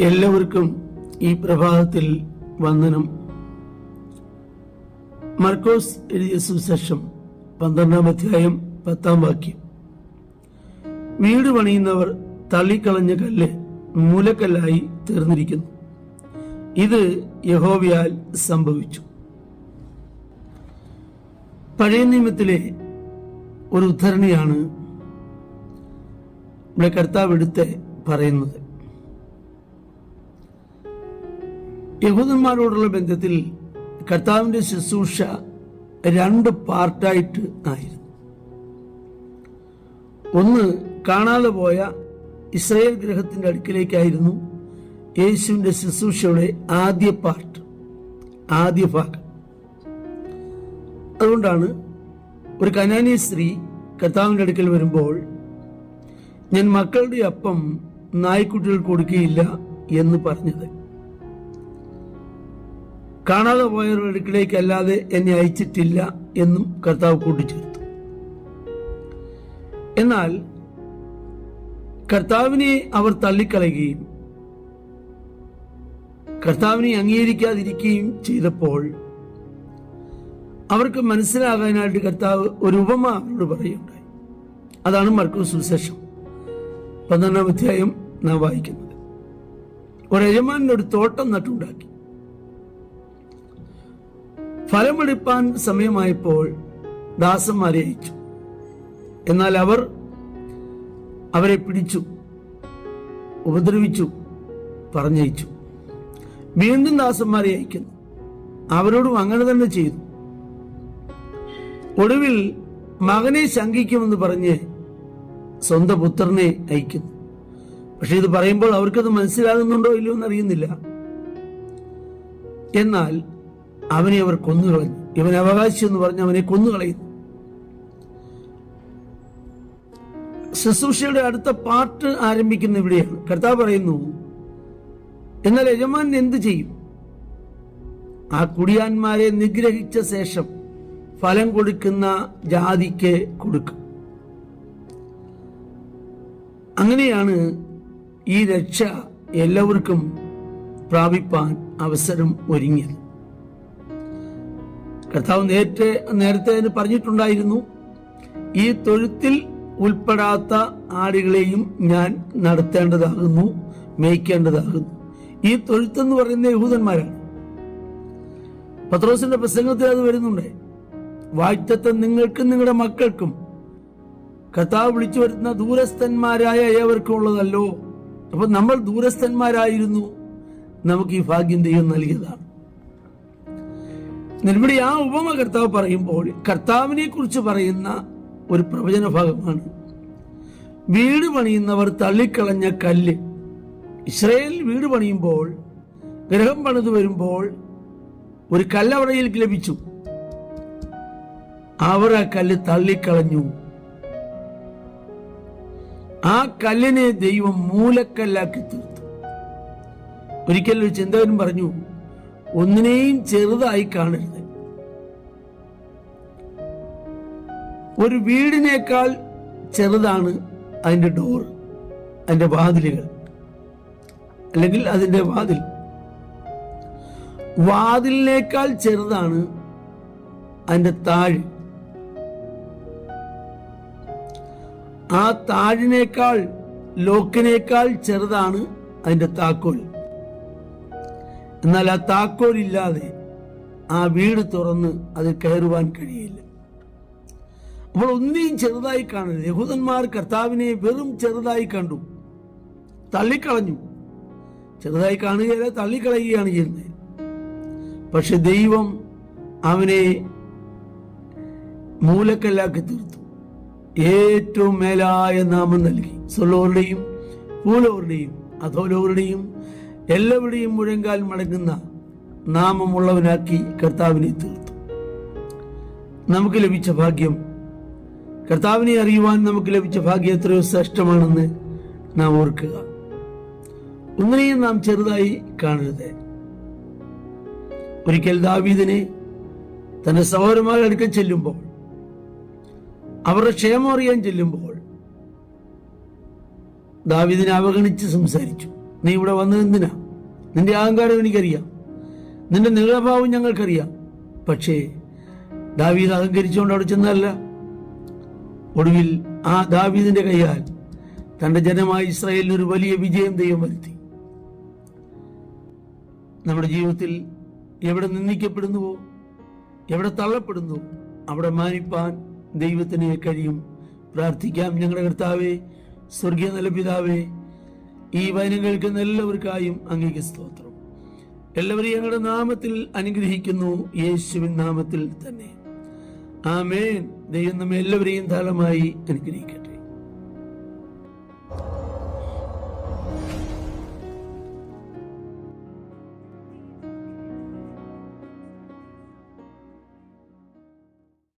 എല്ലാവർക്കും ഈ പ്രഭാതത്തിൽ വന്ദനം. മർക്കോസ് എഴുതിയ സുശേഷം പന്ത്രണ്ടാം അധ്യായം പത്താം വാക്യം. വീട് പണിയുന്നവർ തള്ളിക്കളഞ്ഞ കല്ല് മൂലക്കല്ലായി തീർന്നിരിക്കുന്നു. ഇത് യഹോവയാൽ സംഭവിച്ചു. പഴയ നിയമത്തിലെ ഒരു ഉദ്ധരണിയാണ് നമ്മുടെ കർത്താവ് എടുത്ത് പറയുന്നത്. യഹൂദന്മാരോടുള്ള ബന്ധത്തിൽ കർത്താവിന്റെ ശുശ്രൂഷ രണ്ട് പാർട്ടായിട്ട് ആയിരുന്നു. ഒന്ന് കാണാതെ പോയ ഇസ്രയേൽ ഗ്രഹത്തിന്റെ അടുക്കിലേക്കായിരുന്നു യേശുവിന്റെ ശുശ്രൂഷയുടെ ആദ്യ പാർട്ട് ആദ്യ ഭാഗം. അതുകൊണ്ടാണ് ഒരു കനാനി സ്ത്രീ കർത്താവിന്റെ അടുക്കൽ വരുമ്പോൾ ഞാൻ മക്കളുടെ അപ്പം നായ്ക്കുട്ടികൾ കൊടുക്കുകയില്ല എന്ന് പറഞ്ഞത്. കാണാതെ പോയവരുടെ അടുക്കിലേക്ക് അല്ലാതെ എന്നെ അയച്ചിട്ടില്ല എന്നും കർത്താവ് കൂട്ടിച്ചേർത്തു. എന്നാൽ കർത്താവിനെ അവർ തള്ളിക്കളയുകയും കർത്താവിനെ അംഗീകരിക്കാതിരിക്കുകയും ചെയ്തപ്പോൾ അവർക്ക് മനസ്സിലാകാനായിട്ട് കർത്താവ് ഒരു ഉപമ അവരോട് പറയുകയുണ്ടായി. അതാണ് മർക്കോസ് സുവിശേഷം പന്ത്രണ്ടാം അധ്യായം നാം വായിക്കുന്നത്. ഒരു യജമാനൊരു തോട്ടം നട്ടുണ്ടാക്കി. ഫലമെടുപ്പാൻ സമയമായപ്പോൾ ദാസന്മാരെ അയച്ചു. എന്നാൽ അവർ അവരെ പിടിച്ചു ഉപദ്രവിച്ചു പറഞ്ഞയച്ചു. വീണ്ടും ദാസന്മാരെ അയക്കുന്നു. അവരോടും അങ്ങനെ തന്നെ ചെയ്തു. ഒടുവിൽ മകനെ ശങ്കിക്കുമെന്ന് പറഞ്ഞ് സ്വന്തം പുത്രനെ അയക്കുന്നു. പക്ഷെ ഇത് പറയുമ്പോൾ അവർക്കത് മനസ്സിലാകുന്നുണ്ടോ ഇല്ലയോ എന്നറിയുന്നില്ല. എന്നാൽ അവനെ അവർ കൊന്നുകളഞ്ഞു. ഇവൻ അവകാശി എന്ന് പറഞ്ഞ് അവനെ കൊന്നുകളയുന്നു. ശുശ്രൂഷയുടെ അടുത്ത പാർട്ട് ആരംഭിക്കുന്ന ഇവിടെയാണ്. കർത്താവ് പറയുന്നു എന്നാൽ യജമാൻ എന്ത് ചെയ്യും? ആ കുടിയാന്മാരെ നിഗ്രഹിച്ച ശേഷം ഫലം കൊടുക്കുന്ന ജാതിക്ക് കൊടുക്കും. അങ്ങനെയാണ് ഈ രക്ഷ എല്ലാവർക്കും പ്രാപിപ്പാൻ അവസരം ഒരുങ്ങിയത്. കർത്താവ് നേരത്തെ നേരത്തെ അതിന് പറഞ്ഞിട്ടുണ്ടായിരുന്നു ഈ തൊഴുത്തിൽ ഉൾപ്പെടാത്ത ആടുകളെയും ഞാൻ നടത്തേണ്ടതാകുന്നു മേയ്ക്കേണ്ടതാകുന്നു. ഈ തൊഴുത്തെന്ന് പറയുന്ന യഹൂദന്മാരാണ്. പത്രോസിന്റെ പ്രസംഗത്തിൽ അത് വരുന്നുണ്ട്. വാഴ്ത്തത്തെ നിങ്ങൾക്കും നിങ്ങളുടെ മക്കൾക്കും കർത്താവ് വിളിച്ചു വരുത്തുന്ന ദൂരസ്ഥന്മാരായ ഏവർക്കും ഉള്ളതല്ലോ. അപ്പൊ നമ്മൾ ദൂരസ്ഥന്മാരായിരുന്നു. നമുക്ക് ഈ ഭാഗ്യം ദൈവം നൽകിയതാണ്. ഇവിടെ ആ ഉപമ കർത്താവ് പറയുമ്പോൾ കർത്താവിനെ കുറിച്ച് പറയുന്ന ഒരു പ്രവചന ഭാഗമാണ്. വീട് പണിയുന്നവർ തള്ളിക്കളഞ്ഞ കല്ല്. ഇസ്രയേൽ വീട് പണിയുമ്പോൾ ഗ്രഹം പണിത് വരുമ്പോൾ ഒരു കല്ലവടയിൽ ലഭിച്ചു. അവർ ആ കല്ല് തള്ളിക്കളഞ്ഞു. ആ കല്ലിനെ ദൈവം മൂലക്കല്ലാക്കി തീർത്തു. ഒരിക്കലും ഒരു ചിന്തകൻ പറഞ്ഞു ഒന്നിനെയും ചെറുതായി കാണരുത്. ഒരു വീടിനേക്കാൾ ചെറുതാണ് അതിന്റെ ഡോർ അതിന്റെ വാതിലുകൾ അല്ലെങ്കിൽ അതിന്റെ വാതിൽ. വാതിലിനേക്കാൾ ചെറുതാണ് അതിന്റെ താഴ്. ആ താഴിനേക്കാൾ ലോക്കിനേക്കാൾ ചെറുതാണ് അതിന്റെ താക്കോൽ. എന്നാൽ ആ താക്കോലില്ലാതെ ആ വീട് തുറന്ന് അത് കയറുവാൻ കഴിയില്ല. അപ്പോൾ ഒന്നേയും ചെറുതായി കാണരുത്. യഹൂദന്മാർ കർത്താവിനെ വെറും ചെറുതായി കണ്ടു. തള്ളിക്കളഞ്ഞു. ചെറുതായി കാണുകയല്ല തള്ളിക്കളയുകയാണ് ചെയ്യുന്നത്. പക്ഷെ ദൈവം അവനെ മൂലക്കല്ലാക്കി തീർത്തു. ഏറ്റവും മേലായ നാമം നൽകി. സൊല്ലോരുടെയും പൂലോരുടെയും അധോലോരുടെയും എല്ലാവരുടെയും മുഴങ്കാൽ മടങ്ങുന്ന നാമമുള്ളവനാക്കി കർത്താവിനെ തീർത്തു. നമുക്ക് ലഭിച്ച ഭാഗ്യം കർത്താവിനെ അറിയുവാൻ നമുക്ക് ലഭിച്ച ഭാഗ്യം എത്രയോ ശ്രേഷ്ഠമാണെന്ന് നാം ഓർക്കുക. ഒന്നിനെയും നാം ചെറുതായി കാണരുത്. ഒരിക്കൽ ദാവീദിനെ തന്റെ സഹോദരന്മാർ അടുക്കൽ ചെല്ലുമ്പോൾ അവരുടെ ക്ഷേമം അറിയാൻ ചെല്ലുമ്പോൾ ദാവീദിനെ അവഗണിച്ച് സംസാരിച്ചു. നീ ഇവിടെ വന്നത് എന്തിനാ? നിന്റെ അഹങ്കാരം എനിക്കറിയാം. നിന്റെ നീളഭാവം ഞങ്ങൾക്കറിയാം. പക്ഷേ ദാവീദ് അഹങ്കരിച്ചുകൊണ്ട് അവിടെ ചെന്നല്ല ഒടുവിൽ ആ ദാവീദിന്റെ കൈയാൽ തന്റെ ജനമായ ഇസ്രായേലിന് ഒരു വലിയ വിജയം ദൈവം വരുത്തി. നമ്മുടെ ജീവിതത്തിൽ എവിടെ നിന്ദിക്കപ്പെടുന്നുവോ എവിടെ തള്ളപ്പെടുന്നു അവിടെ മാനിപ്പാൻ ദൈവത്തിന് കഴിയും. പ്രാർത്ഥിക്കാം ഞങ്ങളുടെ കർത്താവേ സ്വർഗീയ നല്ല പിതാവേ ഈ വചനം കേൾക്കുന്ന എല്ലാവർക്കായും അങ്ങേക്ക് സ്തോത്രം. എല്ലാവരെയും ഞങ്ങളുടെ നാമത്തിൽ അനുഗ്രഹിക്കുന്നു യേശുവിൻ നാമത്തിൽ തന്നെ. ആമേൻ. ദൈവം നമ്മെ എല്ലാവരെയും ധാരാളമായി അനുഗ്രഹിക്കട്ടെ.